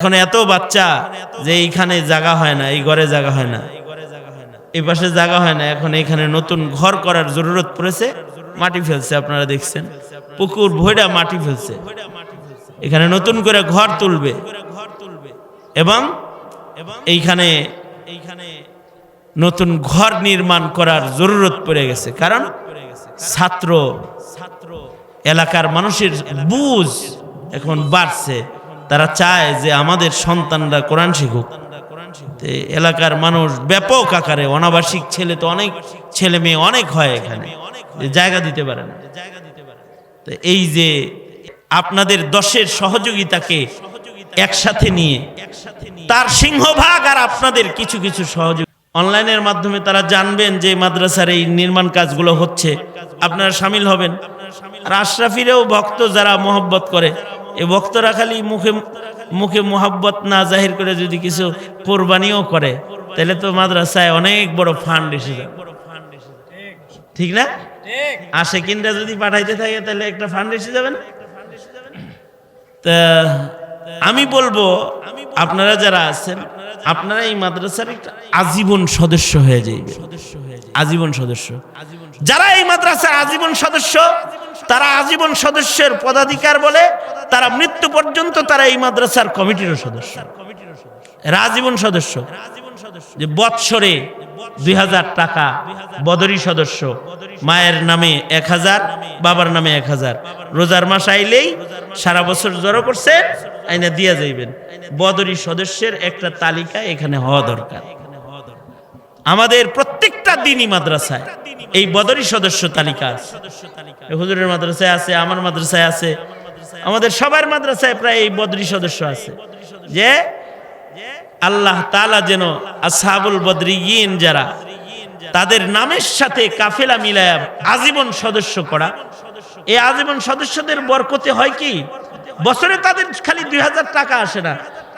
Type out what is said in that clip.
এখন এত বাচ্চা যে এইখানে জায়গা হয় না, এই ঘরে জায়গা হয় না। এই পাশে জায়গা হয় না, এখন এখানে নতুন ঘর করার জরুরত পড়েছে, মাটি ফেলছে, আপনারা দেখছেন। পুকুর ভৈরা মাটি ফেলছে। এখানে নতুন করে ঘর তুলবে। এবং এইখানে এইখানে নতুন ঘর নির্মাণ করার জরুরত পড়ে গেছে। কারণ ছাত্র ছাত্র এলাকার মানুষের বুঝ এখন বাড়ছে। তারা চায় যে আমাদের সন্তানরা কোরআন শিখুক। এলাকার মানুষ ব্যাপক আকারে, অনাবাসিক ছেলে তো অনেক, ছেলে মেয়ে অনেক হয় এখানে। জায়গা দিতে পারে না। তো এই যে আপনাদের দশের সহযোগিতাকে একসাথে নিয়ে, তার সিংহভাগ আর আপনাদের কিছু কিছু সহযোগ অনলাইনের মাধ্যমে তারা জানবেন যে মাদ্রাসার এই নির্মাণ কাজগুলো হচ্ছে। আপনারা সামিল হবেন। আর আশরাফিরেও ভক্ত যারা মোহব্বত করে। এই ভক্তরা খালি মুখে মুখে মোহাব্বত না জাহির করে যদি কিছু কোরবানিও করে, তাহলে তো মাদ্রাসায় অনেক বড় ফান্ড এসে যাবে। ঠিক না? আসে কিনটা যদি পাঠাইতে থাকে, তাহলে একটা ফান্ড এসে যাবে না? তা আমি বলব, আপনারা যারা আছেন, আপনারা এই মাদ্রাসার একটা আজীবন সদস্য হয়ে যাইবে আজীবন সদস্য। যারা এই মাদ্রাসার আজীবন সদস্য, তারা আজীবন সদস্যের পদাধিকার বলে তারা মৃত্যু পর্যন্ত তারা এই মাদ্রাসার কমিটিরও সদস্য। এরা আজীবন সদস্য। যে বৎসরে দুই হাজার টাকা বদরি সদস্য, মায়ের নামে এক হাজার, বাবার নামে এক হাজার। রোজার মাস আইলেই সারা বছর জড়ো করছে, আইনা দিয়া যাইবেন। বদরি সদস্যের একটা তালিকা এখানে হওয়া দরকার। আমাদের প্রত্যেকটা দিনই মাদ্রাসায় এই বদরি সদস্য তালিকা হুজুরের মাদ্রাসায় আছে, আমার মাদ্রাসায় আছে। আমাদের সবার মাদ্রাসায় প্রায় এই বদরি সদস্য আছে। যে আল্লাহ তালা যেন আসহাবুল বদরিগিন যারা, তাদের নামের সাথে কাফেলা মিলায়া আজীবন সদস্য করা। এই আজীবন সদস্যদের বরকতে হয় কি? বছরে তাদের খালি দুই হাজার টাকা আসে না।